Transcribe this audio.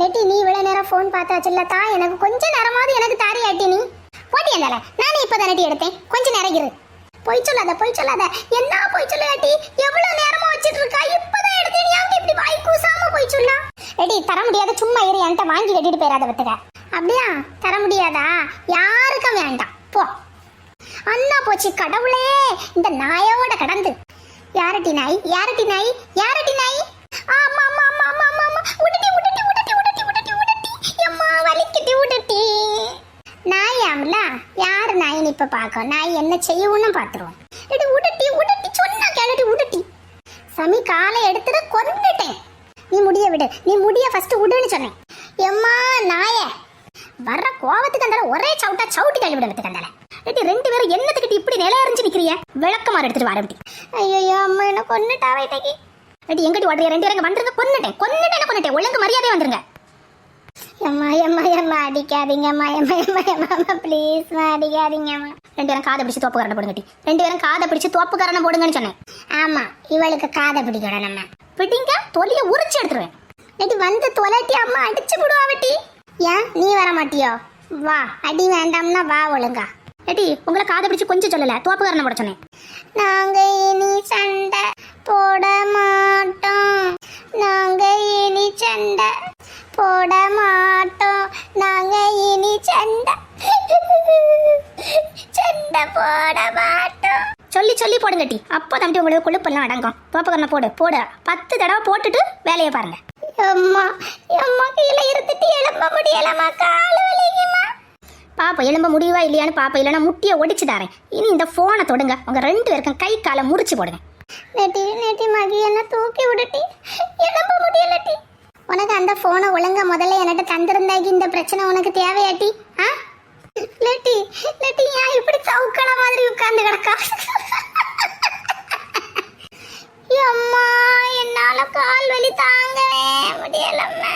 லெட்டி நீ இவ்வளவு நேரம் ஃபோன் பார்த்தாச்சுல்ல தா? எனக்கு கொஞ்ச நேரமாவது எனக்கு தாரி ஆட்டி நீ. போட்டி இருந்தால நானே இப்போ தானட்டி எடுத்தேன். கொஞ்ச நேரம் இரு. பொய் சொல்லாத பொய் சொல்லாத. என்ன பொய் சொல்லாட்டி எவ்வளவு நேரமா வச்சிட்டு இருக்கா? இப்பதான் எடுத்தேன். நீ அவங்க இப்படி வாய் கூசாம பொய் சொல்லா எடி தர முடியாத சும்மா இரு. என்கிட்ட வாங்கி கட்டிட்டு போயிடாத விட்டுக்க அப்படியா? தர முடியாதா? யாருக்கும் வேண்டாம். போ. அண்ணா போச்சு கடவுளே. இந்த நாயோட கடந்து. யாரட்டி நாய்? யாரட்டி நாய்? யாரட்டி நாய்? பார்க்கலாம்ல யார் நாயின்னு இப்ப பார்க்க? நாய் என்ன செய்யவும் பார்த்துருவோம். எடி உடட்டி உடட்டி சொன்னா கேளடி உடட்டி சமி காலை எடுத்துட்டு கொன்னுட்டேன். நீ முடிய விடு. நீ முடிய ஃபர்ஸ்ட் விடுன்னு சொன்னேன். எம்மா நாயே. வர்ற கோவத்துக்கு அந்த ஒரே சவுட்டா சவுட்டி தள்ளி விடுறதுக்கு அந்த ஏட்டி ரெண்டு பேரும் என்னத்துக்கிட்டு இப்படி நில அறிஞ்சு நிக்கிறிய? விளக்கமாறு எடுத்துட்டு வர ஐயோ அம்மா என்ன கொன்னுட்டா வைட்டகி ஏட்டி எங்கடி ஓடுறிய? ரெண்டு பேரும் வந்துருங்க. கொன்னுட்டேன். கொன்னுட்டேன் கொன்னுட்டேன். ஒழுங்கு மரியாதையே வந்துருங்க. எம்மா எம்மா எம்மா அடிக்காதீங்கம்மா எம்மா எம்மா எம்மா ப்ளீஸ்மா அடிக்காதீங்கம்மா. ரெண்டு பேரும் காதை பிடிச்சி தோப்பு கரணை போடுங்கட்டி ரெண்டு பேரும் காதை பிடிச்சு தோப்பு கரணை போடுங்கன்னு சொன்னேன். ஆமா இவளுக்கு காதை பிடிக்கணும் நம்ம. பிடிங்க தொலியை உரிச்சு எடுத்துருவேன். ஏட்டி வந்து தொலைட்டி அம்மா அடிச்சு விடுவாவட்டி ஏன்? நீ வர மாட்டியோ? வா அடி வேண்டாம்னா வா ஒழுங்கா. ஏட்டி உங்களை காதை பிடிச்சு கொஞ்சம் சொல்லல தோப்பு கரணை போட சொன்னேன். நாங்க இனி சண்டை போட மாட்டோம். நாங்க இனி சண்டை போட மாட்டோம். நாங்க இனி சண்டை. சண்டை போட மாட்டோம். சொல்லி சொல்லி போடுங்க டி. அப்போ தம்பி உங்களுக்கு கொழுப்பெல்லாம் அடங்கும். தோப்பக்கரணை போடு போடு. பத்து தடவை போட்டுட்டு வேலையை பாருங்க. அம்மா அம்மா கீழே இருந்துட்டு எலும்ப முடியலம்மா. கால வலிக்குமா பாப்பா எலும்ப முடியுவா இல்லையான்னு பாப்பா இல்லைன்னா முட்டியை ஒடிச்சு தரேன். இனி இந்த போனை தொடுங்க. உங்க ரெண்டு பேருக்கும் கை காலை முறிச்சு போடுங்க. நெட்டி நெட்டி மகி என்ன தூக்கி விடுட்டி எலும்ப முடியலட்டி உனக்கு அந்த போனை ஒழுங்கா முதல்ல என்கிட்ட தந்திருந்தாக்கி இந்த பிரச்சனை உனக்கு தேவையாட்டி? ஆ? லெட்டி லெட்டி ஏன் இப்படி சவுக்கட மாதிரி உட்கார்ந்து கிடக்கா? அம்மா என்னால கால் வலி தாங்கவே முடியலம்மா.